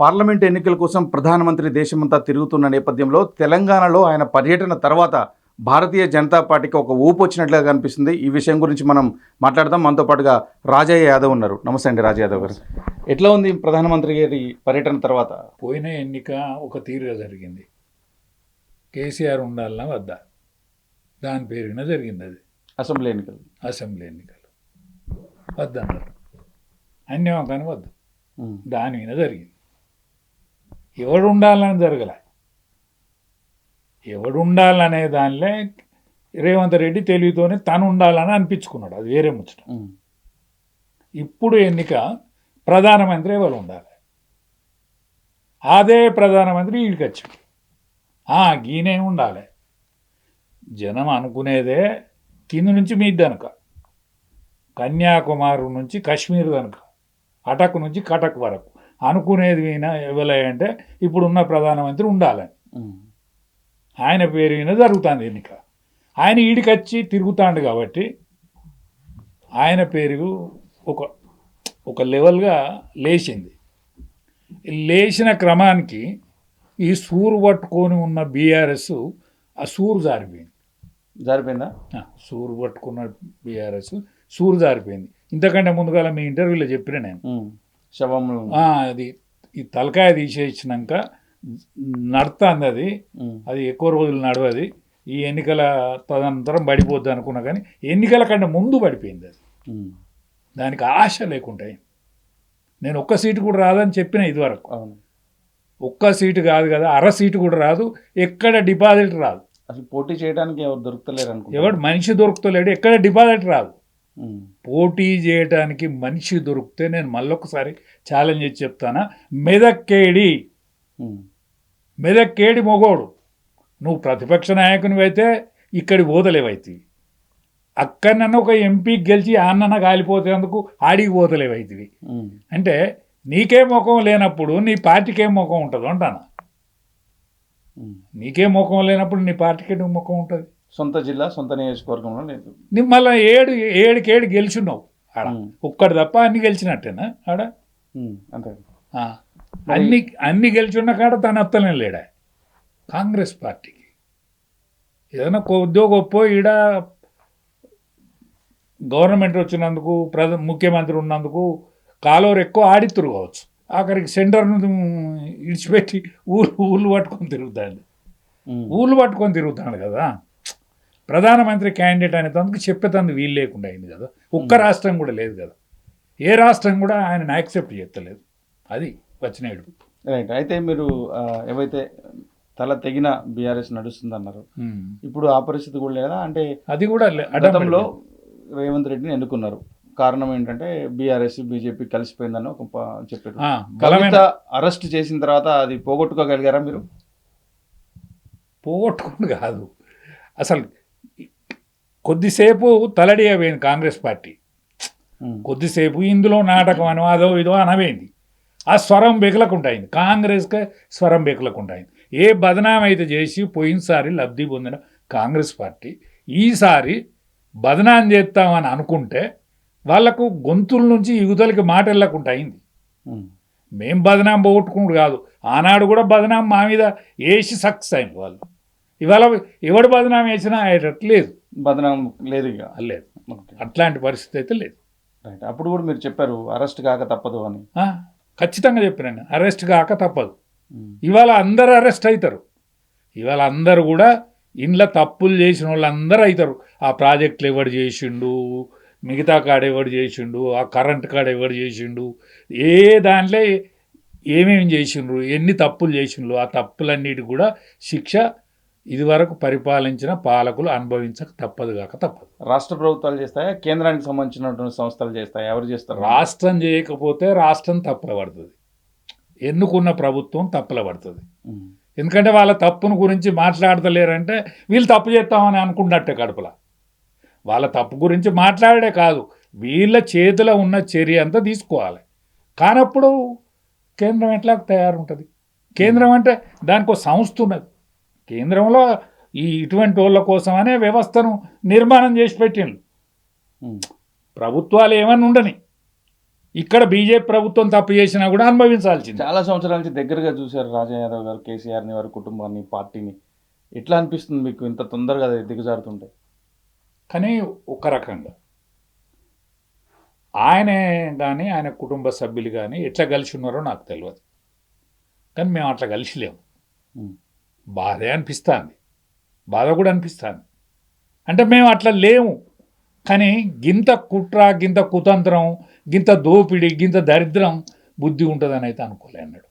Parliament ఎన్నికల కోసం ప్రధానమంత్రి దేశమంతా తిరుగుతున్న నేపథ్యంలో తెలంగాణలో ఆయన పర్యటన తర్వాత భారతీయ జనతా పార్టీకి ఒక ఊపు వచ్చినట్లుగా కనిపిస్తుంది. ఈ విషయం గురించి మనం మాట్లాడదాం. మనతో పాటుగా రాజయ్య యాదవ్ ఉన్నారు. నమస్తే అండి రాజయ్య యాదవ్ గారు. ఎట్లా ఉంది ప్రధానమంత్రి గారి పర్యటన తర్వాత? పోయిన ఎన్నిక ఒక తీరుగా జరిగింది. కేసీఆర్ ఉండాలన్నా వద్దా? దాని పేరున జరిగింది అది. అసెంబ్లీ ఎన్నికలు. అసెంబ్లీ ఎన్నికలు. వద్దన్నారు. అన్యం కానీ వద్దు. దాని మీద జరిగింది. ఎవడు ఉండాలని జరగలే. ఎవడు ఉండాలనే దానిలో రేవంత్ రెడ్డి తెలివితోనే తను ఉండాలని అనిపించుకున్నాడు. అది వేరే ముచ్చట. ఇప్పుడు ఎన్నిక ప్రధానమంత్రి ఎవరు ఉండాలి? అదే ప్రధానమంత్రి వీడికి వచ్చాడు ఆ, గీనే ఉండాలి. జనం అనుకునేదే కింద నుంచి మీ దనుక. కన్యాకుమారి నుంచి కాశ్మీర్ దనుక. అటక్ నుంచి కటక్ వరకు. అనుకునేది విన ఎవలే అంటే ఇప్పుడున్న ప్రధానమంత్రి ఉండాలని. ఆయన పేరు మీద జరుగుతుంది ఎన్నిక. ఆయన ఈడికి వచ్చి తిరుగుతాడు కాబట్టి ఆయన పేరు ఒక ఒక లెవెల్గా లేచింది. లేచిన క్రమానికి ఈ సూరు పట్టుకొని ఉన్న బీఆర్ఎస్ ఆ సూరు జారిపోయింది. జారిపోయిందా? సూరు పట్టుకున్న బీఆర్ఎస్ సూరు జారిపోయింది. ఇంతకంటే ముందుగా మీ ఇంటర్వ్యూలో చెప్పిన నేను. శవము ఆ, అది ఈ తలకాయ తీసేసినాక నడుతుంది అది అది ఎక్కువ రోజులు నడవది. ఈ ఎన్నికల తదనంతరం పడిపోద్ది అనుకున్నా కానీ ఎన్నికల కంటే ముందు పడిపోయింది అది. దానికి ఆశ లేకుంటాయి నేను ఒక్క సీటు కూడా రాదని చెప్పిన ఇదివరకు. అవును. ఒక్క సీటు కాదు కదా అర సీటు కూడా రాదు ఎక్కడ డిపాజిట్ రాదు. అసలు పోటీ చేయడానికి ఎవరు దొరుకుతలేరు అనుకుంటా ఎవడు మనిషి దొరుకుతలేడు ఎక్కడ డిపాజిట్ రాదు. పోటీ చేయడానికి మనిషి దొరికితే నేను మళ్ళొకసారి ఛాలెంజ్ చేసి చెప్తానా? మెదక్కేడి. మెదక్కేడి మొగోడు. నువ్వు ప్రతిపక్ష నాయకునివి అయితే ఇక్కడి పోతలేవైతివి అక్కడనన్న ఒక ఎంపీ గెలిచి ఆన్నన కాలిపోతేందుకు ఆడికి పోతలేవైతివి అంటే నీకే ముఖం లేనప్పుడు నీ పార్టీకి ఏం ముఖం ఉంటుంది అంటానా. నీకే ముఖం లేనప్పుడు నీ పార్టీకి ముఖం ఉంటుంది. సొంత జిల్లా సొంత నియోజకవర్గంలో లేదు మళ్ళీ ఏడు ఏడుకి ఏడు గెలిచున్నావు ఆడ. ఉమ్, ఒక్కటి తప్ప అన్ని గెలిచినట్టేనా ఆడ? అంతే. అన్ని అన్ని గెలిచున్న కాడ తన అత్తనే లేడా? కాంగ్రెస్ పార్టీకి. ఏదైనా కొద్దో గొప్ప ఈడ గవర్నమెంట్ వచ్చినందుకు ప్రధ ముఖ్యమంత్రి ఉన్నందుకు కాలువరు ఎక్కువ ఆడితురు కావచ్చు. ఆఖరికి సెంటర్ను ఇడిచిపెట్టి ఊళ్ళు ఊళ్ళు పట్టుకొని తిరుగుతాడు ఊళ్ళు పట్టుకొని తిరుగుతాడు కదా. ప్రధానమంత్రి క్యాండిడేట్ అనేందుకు చెప్పేతందుకు వీలు లేకుండా అయింది కదా. ఒక్క రాష్ట్రం కూడా లేదు కదా. ఏ రాష్ట్రం కూడా ఆయన యాక్సెప్ట్ చేస్తలేదు. అది వచ్చిన ఏడుపు రైట్ అయితే మీరు ఏవైతే తల తెగిన బీఆర్ఎస్ నడుస్తుంది అన్నారు ఉమ్. ఇప్పుడు ఆ పరిస్థితి కూడా లేదా? అంటే అది కూడా గతంలో. రేవంత్ రెడ్డిని ఎన్నుకున్నారు. కారణం ఏంటంటే బీఆర్ఎస్ బీజేపీ కలిసిపోయిందని ఒక చెప్పారు. కవిత అరెస్ట్ చేసిన తర్వాత అది పోగొట్టుకోగలిగారా మీరు? పోగొట్టుకుని కాదు. అసలు కొద్దిసేపు తలడి అయిపోయింది కాంగ్రెస్ పార్టీ. కొద్దిసేపు ఇందులో నాటకం అనో అదో ఇదో అనవేంది ఆ స్వరం బెకలకుంటాయింది. కాంగ్రెస్కే స్వరం బెకలకుంటాయింది. ఏ బదనాం అయితే చేసి పోయినసారి లబ్ధి పొందిన కాంగ్రెస్ పార్టీ ఈసారి బదనాం చేస్తామని అనుకుంటే వాళ్ళకు గొంతుల నుంచి యువతలకి మాట వెళ్ళకుండా అయింది ఉమ్, మేం బదనాం పోగొట్టుకున్నాడు కాదు. ఆనాడు కూడా బదనాం మా మీద వేసి సక్సెస్ అయింది వాళ్ళు ఇవాళ ఎవడు బదనాం వేసినా అయ్యేటట్టు లేదు. బదనాం లేదు ఇక. లేదు. అట్లాంటి పరిస్థితి అయితే లేదు. రైట్. అప్పుడు కూడా మీరు చెప్పారు అరెస్ట్ కాక తప్పదు అని. ఖచ్చితంగా చెప్పినాను. అరెస్ట్ కాక తప్పదు. ఇవాళ అందరు అరెస్ట్ అవుతారు ఇవాళ అందరు కూడా ఇంట్లో తప్పులు చేసిన వాళ్ళు అందరూ అవుతారు ఆ ప్రాజెక్టులు ఎవడు చేసిండు మిగతా కాడ ఎవడు చేసిండు ఆ కరెంట్ కాడ ఎవడు చేసిండు ఏ దాంట్లో ఏమేమి చేసిండ్రు ఎన్ని తప్పులు చేసిండ్రు ఆ తప్పులన్నిటి కూడా శిక్ష ఇదివరకు పరిపాలించిన పాలకులు అనుభవించక తప్పదు కాక తప్పదు. రాష్ట్ర ప్రభుత్వాలు చేస్తాయా? కేంద్రానికి సంబంధించినటువంటి సంస్థలు చేస్తాయా? ఎవరు చేస్తారు? రాష్ట్రం చేయకపోతే రాష్ట్రం తప్పుల పడుతుంది ఎన్నుకున్న ప్రభుత్వం తప్పుల పడుతుంది ఎందుకంటే వాళ్ళ తప్పును గురించి మాట్లాడతలేరంటే వీళ్ళు తప్పు చేస్తామని అనుకున్నట్టే కడుపుల. వాళ్ళ తప్పు గురించి మాట్లాడే కాదు. వీళ్ళ చేతిలో ఉన్న చర్య అంతా తీసుకోవాలి. కానప్పుడు కేంద్రం ఎట్లా తయారుంటుంది? కేంద్రం అంటే దానికి ఒక సంస్థ ఉన్నది. కేంద్రంలో ఈ ఇటువంటి వాళ్ళ కోసమనే వ్యవస్థను నిర్మాణం చేసి పెట్టిండ్రు. ఉమ్, ప్రభుత్వాలు ఏమని ఉండని ఇక్కడ బీజేపీ ప్రభుత్వం తప్పు చేసినా కూడా అనుభవించాల్సింది. చాలా సంవత్సరాల నుంచి దగ్గరగా చూశారు రాజా యాదవ్ గారు కేసీఆర్ని వారి కుటుంబాన్ని పార్టీని. ఎట్లా అనిపిస్తుంది మీకు ఇంత తొందరగా అది దిగజారుతుంటే? కానీ ఒక రకంగా ఆయనే కానీ ఆయన కుటుంబ సభ్యులు కానీ ఎట్లా కలిసి ఉన్నారో నాకు తెలియదు కానీ మేము అట్లా కలిసి లేము. బాధే అనిపిస్తుంది. బాధ కూడా అనిపిస్తుంది. అంటే మేము అట్లా లేము. కానీ గింత కుట్ర గింత కుతంత్రం గింత దోపిడి గింత దరిద్రం బుద్ధి ఉంటుందని అయితే అనుకోలే అన్నాడు.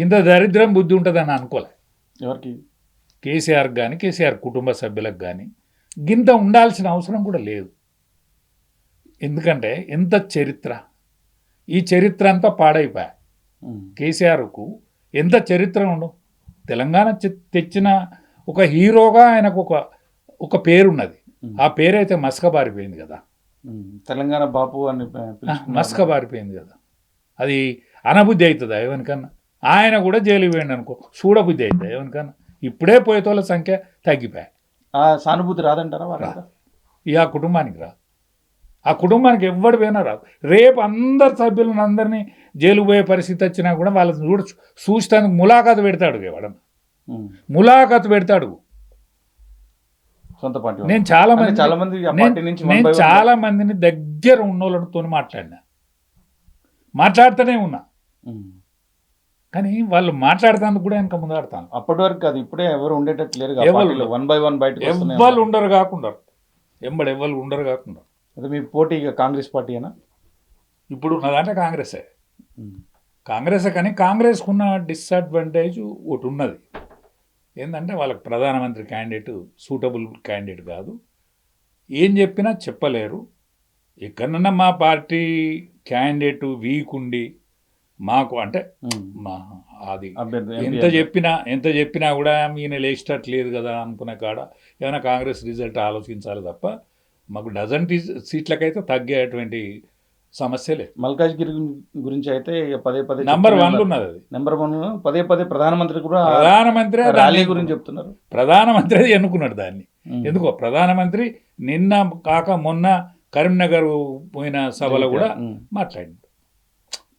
గింత దరిద్రం బుద్ధి ఉంటుందని అనుకోలే. ఎవరికి? కేసీఆర్ కానీ కేసీఆర్ కుటుంబ సభ్యులకు కానీ గింత ఉండాల్సిన అవసరం కూడా లేదు. ఎందుకంటే ఎంత చరిత్ర? ఈ చరిత్ర అంతా పాడైపోయా. కేసీఆర్కు ఎంత చరిత్ర ఉండు తెలంగాణ తెచ్చిన ఒక హీరోగా ఆయనకు ఒక ఒక పేరున్నది. ఆ పేరైతే మసకబారిపోయింది కదా. తెలంగాణ బాపు అని. మసకబారిపోయింది కదా అది అనబుద్ధి అవుతుందా ఎవరికన్నా ఆయన కూడా జైలుకి పోయింది అనుకో చూడబుద్ధి అవుతుంది ఎవరికన్నా ఇప్పుడే పోయేతోళ్ళ సంఖ్య తగ్గిపోయాయి ఆ సానుభూతి రాదంటారా. ఇక ఆ కుటుంబానికి రా ఆ కుటుంబానికి ఎవ్వడు పోయినా రాదు. రేపు అందరు సభ్యులను అందరినీ జైలు పోయే పరిస్థితి వచ్చినా కూడా వాళ్ళని చూడొచ్చు చూస్తానికి ములాఖాతు పెడతాడు ఎవడన్నా ఉమ్. ములాఖాతు పెడతాడు. సొంత పార్టీ నేను చాలా మంది చాలా మంది నేను- చాలా మందిని దగ్గర ఉన్నోళ్ళతో మాట్లాడినా. మాట్లాడుతూనే ఉన్నా. కానీ వాళ్ళు మాట్లాడతానికి కూడా వెనక ముందాడతాను అప్పటి వరకు కాదు ఇప్పుడే ఎవరు ఉండేటట్టు లేరు ఎవరు వన్ బై వన్ వస్తూనే ఎవ్వరు. ఉండరు కాకుండా. ఎంబడి ఎవ్వరు ఉండరు కాకుండా. అదే మీ పోటీ కాంగ్రెస్ పార్టీనా ఇప్పుడు ఉన్నదంటే కాంగ్రెసే. కాంగ్రెస్ కానీ కాంగ్రెస్కు ఉన్న డిసడ్వాంటేజ్ ఒకటి ఉన్నది. ఏంటంటే వాళ్ళకి ప్రధానమంత్రి క్యాండిడేట్ సూటబుల్ క్యాండిడేట్ కాదు. ఏం చెప్పినా చెప్పలేరు. ఎక్కడన్నా మా పార్టీ క్యాండిడేట్ వీక్ ఉండి మాకు అంటే మా అది ఎంత చెప్పినా ఎంత చెప్పినా కూడా ఈయన లేచేటట్టు లేదు కదా అనుకునే కాడ ఏమైనా కాంగ్రెస్ రిజల్ట్ ఆలోచించాలి తప్ప మాకు డజన్ టీ సీట్లకైతే తగ్గేటువంటి సమస్య లేదు. మల్కాజ్గిరి గురించి అయితే పదే పదే నంబర్ ఉన్నారు. ఉన్నది అది. నెంబర్ వన్ పదే పదే ప్రధానమంత్రి కూడా ప్రధానమంత్రి ర్యాలీ గురించి చెప్తున్నారు. ప్రధానమంత్రి అది ఎన్నుకున్నాడు దాన్ని. ఎందుకో ప్రధానమంత్రి నిన్న కాక మొన్న కరీంనగర్ పోయిన సభలో కూడా ఉమ్. మాట్లాడిండు.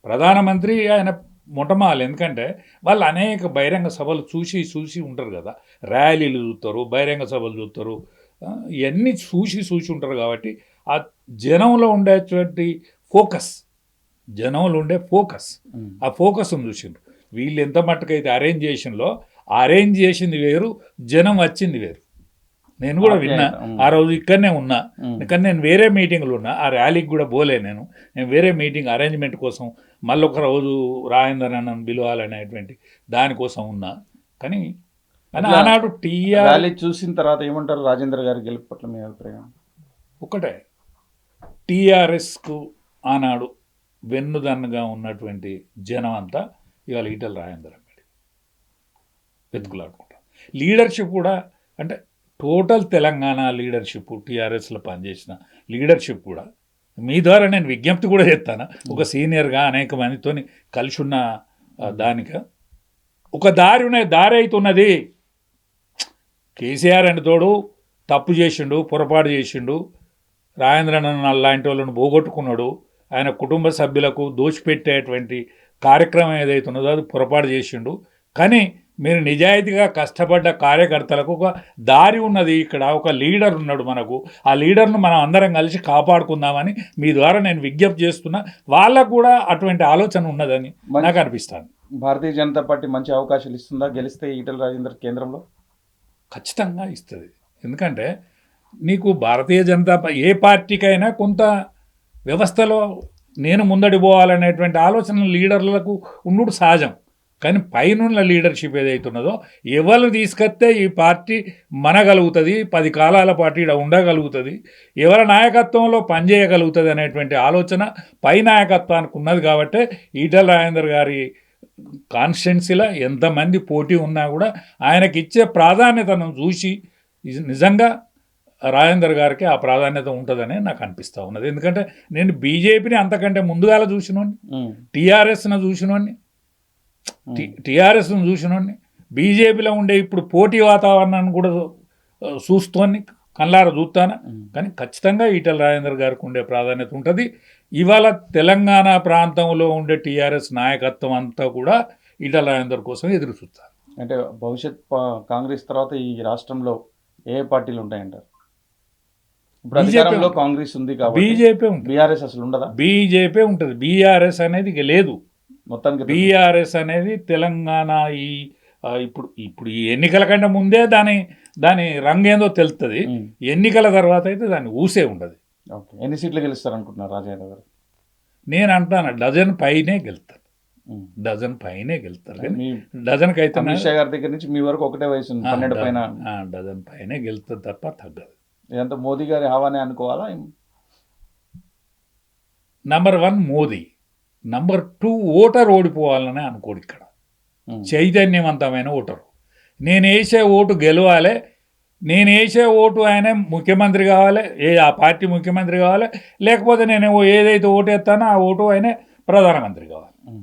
ప్రధానమంత్రి ఆయన మొట్టమాలు ఎందుకంటే వాళ్ళు అనేక బహిరంగ సభలు చూసి చూసి ఉంటారు కదా. ర్యాలీలు చూస్తారు బహిరంగ సభలు చూస్తారు ఇవన్నీ చూసి చూసి ఉంటారు కాబట్టి ఆ జనంలో ఉండేటువంటి ఫోకస్ జనంలో ఉండే ఫోకస్. ఆ ఫోకస్ను చూసిండ్రు. వీళ్ళు ఎంత మట్టుకైతే అరేంజ్ చేసిందో అరేంజ్ చేసింది వేరు జనం వచ్చింది వేరు. నేను కూడా విన్నా. ఆ రోజు ఇక్కడనే ఉన్నా. కానీ నేను వేరే మీటింగ్లు ఉన్నా. ఆ ర్యాలీకి కూడా పోలే నేను. నేను వేరే మీటింగ్ అరేంజ్మెంట్ కోసం మళ్ళీ ఒక రోజు రాజేందర్ అన్నను పిలవాలనేటువంటి దానికోసం ఉన్నా. కానీ అట్లా ఆనాడు టీఆర్ ర్యాలీ చూసిన తర్వాత ఏమంటారు రాజేంద్ర గారి గెలుపు పట్ల మీ అభిప్రాయం? ఒకటే. టీఆర్ఎస్కు ఆనాడు వెన్నుదన్నుగా ఉన్నటువంటి జనం అంతా ఇవాళ ఈటల రాజేందర్ అమ్మాడు వెతుకులాడుకుంటాం లీడర్షిప్ కూడా అంటే టోటల్ తెలంగాణ లీడర్షిప్ టీఆర్ఎస్లో పనిచేసిన లీడర్షిప్ కూడా. మీ ద్వారా నేను విజ్ఞప్తి కూడా చేస్తాను. ఒక సీనియర్గా అనేక మందితోని కలిసి ఉన్న దానిక. ఒక దారి ఉన్నది దారి అవుతున్నది కేసీఆర్ అని తోడు తప్పు చేసిండు పొరపాటు చేసిండు. రాజేంద్రన్ లాంటి వాళ్ళను పోగొట్టుకున్నాడు. ఆయన కుటుంబ సభ్యులకు దోచిపెట్టేటువంటి కార్యక్రమం ఏదైతే ఉన్నదో అది పొరపాటు చేసిండు. కానీ మీరు నిజాయితీగా కష్టపడ్డ కార్యకర్తలకు ఒక దారి ఉన్నది ఇక్కడ. ఒక లీడర్ ఉన్నాడు మనకు. ఆ లీడర్ను మనం అందరం కలిసి కాపాడుకుందామని మీ ద్వారా నేను విజ్ఞప్తి చేస్తున్నా. వాళ్ళకు కూడా అటువంటి ఆలోచన ఉన్నదని నాకు అనిపిస్తాను భారతీయ జనతా పార్టీ మంచి అవకాశాలు ఇస్తుందా? గెలిస్తే ఈటల రాజేందర్ కేంద్రంలో? ఖచ్చితంగా ఇస్తుంది. ఎందుకంటే నీకు భారతీయ జనతా ఏ పార్టీకైనా కొంత వ్యవస్థలో నేను ముందడి పోవాలనేటువంటి ఆలోచన లీడర్లకు ఉండు సహజం. కానీ పైనున్న లీడర్షిప్ ఏదైతున్నదో ఎవరు తీసుకొస్తే ఈ పార్టీ మనగలుగుతుంది పది కాలాల పార్టీ ఈడ ఉండగలుగుతుంది ఎవరి నాయకత్వంలో పనిచేయగలుగుతుంది అనేటువంటి ఆలోచన పై నాయకత్వానికి ఉన్నది కాబట్టి ఈటల రాజేందర్ గారి కాన్స్టిట్యున్సీలో ఎంతమంది పోటీ ఉన్నా కూడా ఆయనకి ఇచ్చే ప్రాధాన్యతను చూసి నిజంగా రాజేందర్ గారికి ఆ ప్రాధాన్యత ఉంటుందని నాకు అనిపిస్తూ ఉన్నది ఎందుకంటే నేను బీజేపీని అంతకంటే ముందుగాల చూసినోడిని. టీఆర్ఎస్ను చూసినోడిని. టీఆర్ఎస్ను చూసినోడిని బీజేపీలో ఉండే ఇప్పుడు పోటీ వాతావరణాన్ని కూడా ఆ, చూస్తోని కళ్ళారా చూస్తానా. కానీ ఖచ్చితంగా ఈటల రాజేందర్ గారికి ఉండే ప్రాధాన్యత ఉంటుంది. ఇవాళ తెలంగాణ ప్రాంతంలో ఉండే టీఆర్ఎస్ నాయకత్వం అంతా కూడా ఈటల రాజేందర్ కోసం ఎదురు చూస్తారు. అంటే భవిష్యత్ కాంగ్రెస్ తర్వాత ఈ రాష్ట్రంలో ఏ పార్టీలు ఉంటాయంటారు? అధికారంలో. కాంగ్రెస్ ఉంది కాబట్టి బీజేపీ బీఆర్ఎస్ అసలు ఉండదా? బీజేపీ ఉంటుంది. బీఆర్ఎస్ అనేది ఇక లేదు. మొత్తానికి బీఆర్ఎస్ అనేది తెలంగాణ ఈ ఇప్పుడు ఇప్పుడు ఈ ఎన్నికల కంటే ముందే దాని దాని రంగేందో తెలుస్తుంది. ఎన్నికల తర్వాత అయితే దాన్ని ఊసే ఉండదు. ఓకే. ఎన్ని సీట్లు గెలుస్తారు అనుకుంటున్నారు రాజేంద్ర గారు? నేను అంటాను డజన్ పైనే గెలుతారు ఉమ్. డజన్ పైనే గెలుతారు కానీ మీ డజన్కి అయితే అమిత్ షా గారి దగ్గర నుంచి మీ వరకు ఒకటే వయసు పన్నెండు పైన. డజన్ పైనే గెలుతుంది తప్ప తగ్గదు. ఇదంతా మోదీ గారి హావానే అనుకోవాలా? Number one Modi. Number two voter ఓడిపోవాలని అనుకోడు ఇక్కడ. చైతన్యవంతమైన ఓటరు. నేను వేసే ఓటు గెలవాలి. నేను వేసే ఓటు ఆయన ముఖ్యమంత్రి కావాలి. ఏ ఆ పార్టీ ముఖ్యమంత్రి కావాలి. లేకపోతే నేను ఏదైతే ఓటు వేస్తానో ఆ ఓటు ఆయన ప్రధానమంత్రి కావాలి.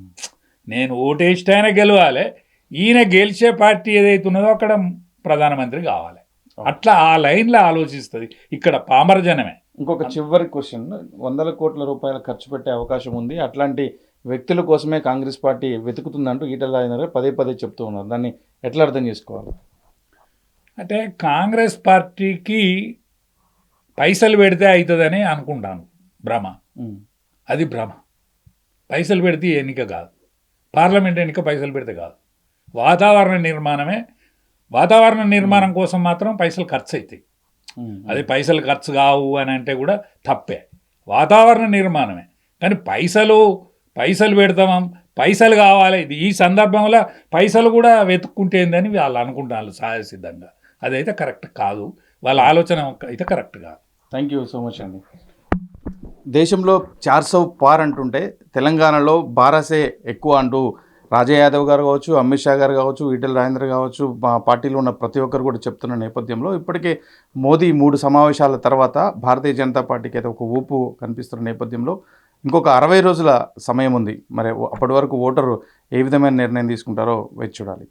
నేను ఓటు వేస్తే ఆయన గెలవాలి. ఈయన గెలిచే పార్టీ ఏదైతే ఉన్నదో అక్కడ ప్రధానమంత్రి కావాలి. అట్లా ఆ లైన్లో ఆలోచిస్తుంది ఇక్కడ పామర జనమే. ఇంకొక చివరి క్వశ్చన్ వందల కోట్ల రూపాయలు ఖర్చు పెట్టే అవకాశం ఉంది. అట్లాంటి వ్యక్తుల కోసమే కాంగ్రెస్ పార్టీ వెతుకుతుందంటూ ఈటల రాజేందర్ పదే పదే చెప్తూ ఉన్నారు. దాన్ని ఎట్లా అర్థం చేసుకోవాలి? అంటే కాంగ్రెస్ పార్టీకి పైసలు పెడితే అవుతుందని అనుకుంటాను. భ్రమ. అది భ్రమ. పైసలు పెడితే ఎన్నిక కాదు. పార్లమెంట్ ఎన్నిక పైసలు పెడితే కాదు. వాతావరణ నిర్మాణమే వాతావరణ నిర్మాణం కోసం మాత్రం పైసలు ఖర్చు అవుతాయి. అది పైసలు ఖర్చు కావు అని అంటే కూడా తప్పే. వాతావరణ నిర్మాణమే. కానీ పైసలు పైసలు పెడతామా పైసలు కావాలి. ఇది ఈ సందర్భంలో పైసలు కూడా వెతుక్కుంటేందని వాళ్ళు అనుకుంటారు సహజసిద్ధంగా అదైతే కరెక్ట్ కాదు. వాళ్ళ ఆలోచన అయితే కరెక్ట్ కాదు. థ్యాంక్ యూ సో మచ్ అండి. దేశంలో చార్సవ్ పార్ అంటుంటే తెలంగాణలో బారాసే ఎక్కువ అంటూ రాజా యాదవ్ గారు కావచ్చు అమిత్ షా గారు కావచ్చు ఈటెల రాజేంద్ర కావచ్చు మా పార్టీలో ఉన్న ప్రతి ఒక్కరు కూడా చెప్తున్న నేపథ్యంలో ఇప్పటికే మోదీ మూడు సమావేశాల తర్వాత భారతీయ జనతా పార్టీకి అయితే ఒక ఊపు కనిపిస్తున్న నేపథ్యంలో ఇంకొక అరవై రోజుల సమయం ఉంది. మరి అప్పటి వరకు ఓటరు ఏ విధమైన నిర్ణయం తీసుకుంటారో వేచి చూడాలి.